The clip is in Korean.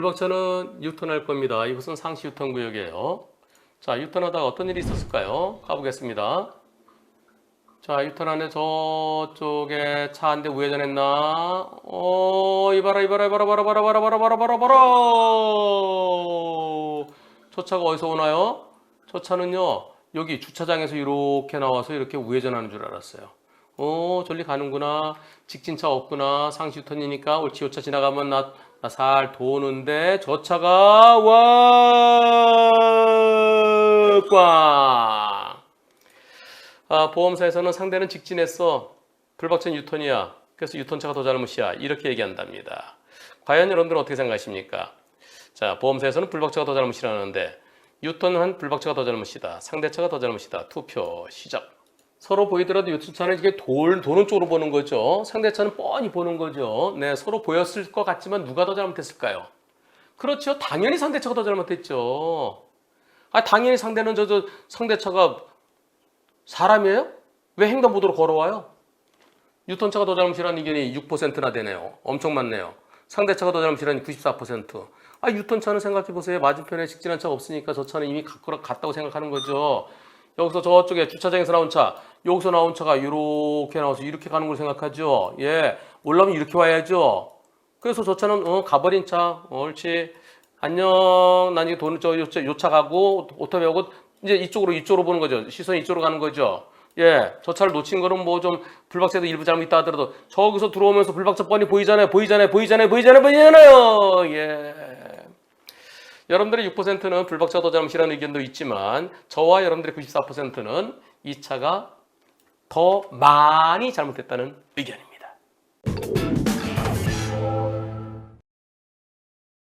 불박차는 유턴할 겁니다. 이것은 상시 유턴 구역이에요. 자, 유턴하다가 어떤 일이 있었을까요? 가보겠습니다. 자, 유턴 안에 저쪽에 차 한 대 우회전했나? 어, 이봐라, 이봐라, 이봐라, 봐라, 봐라, 봐라, 봐라, 봐라, 봐라, 봐라. 저 차가 어디서 오나요? 저 차는요, 여기 주차장에서 이렇게 나와서 이렇게 우회전하는 줄 알았어요. 어, 저리 가는구나. 직진차 없구나. 상시 유턴이니까 옳지, 요차 지나가면 나, 나살 도는데 저 차가 와, 꽝. 아, 보험사에서는 상대는 직진했어. 불박천 유턴이야. 그래서 유턴차가 더 잘못이야. 이렇게 얘기한답니다. 과연 여러분들은 어떻게 생각하십니까? 자, 보험사에서는 불박차가 더 잘못이라는데 유턴한 불박차가 더 잘못이다. 상대차가 더 잘못이다. 투표 시작. 서로 보이더라도 유턴차는 이게 돌, 도는 쪽으로 보는 거죠. 상대차는 뻔히 보는 거죠. 네, 서로 보였을 것 같지만 누가 더 잘못했을까요? 그렇죠. 당연히 상대차가 더 잘못했죠. 아, 당연히 상대는 저, 저 상대차가 사람이에요? 왜 횡단보도로 걸어와요? 유턴차가 더 잘못이라는 의견이 6%나 되네요. 엄청 많네요. 상대차가 더 잘못이라니 94%. 아, 유턴차는 생각해보세요. 맞은편에 직진한 차가 없으니까 저 차는 이미 갔다고 생각하는 거죠. 여기서 저쪽에 주차장에서 나온 차, 여기서 나온 차가 이렇게 나와서 이렇게 가는 걸 생각하죠. 예, 올라오면 이렇게 와야죠. 그래서 저 차는 어, 가버린 차, 어, 옳지. 안녕. 난 이게 돈, 저, 요, 차- 요차 가고, 오토바이 오고, 이제 이쪽으로, 이쪽으로 보는 거죠. 시선이 이쪽으로 가는 거죠. 예, 저 차를 놓친 거는 뭐 좀 불박차도 일부 잘못 있다 하더라도 저기서 들어오면서 불박차 뻔히 보이잖아요. 보이잖아요. 보이잖아요. 보이잖아요. 보이잖아요. 예. 여러분들의 6%는 불박차가 더 잘못이라는 의견도 있지만 저와 여러분들의 94%는 이 차가 더 많이 잘못됐다는 의견입니다.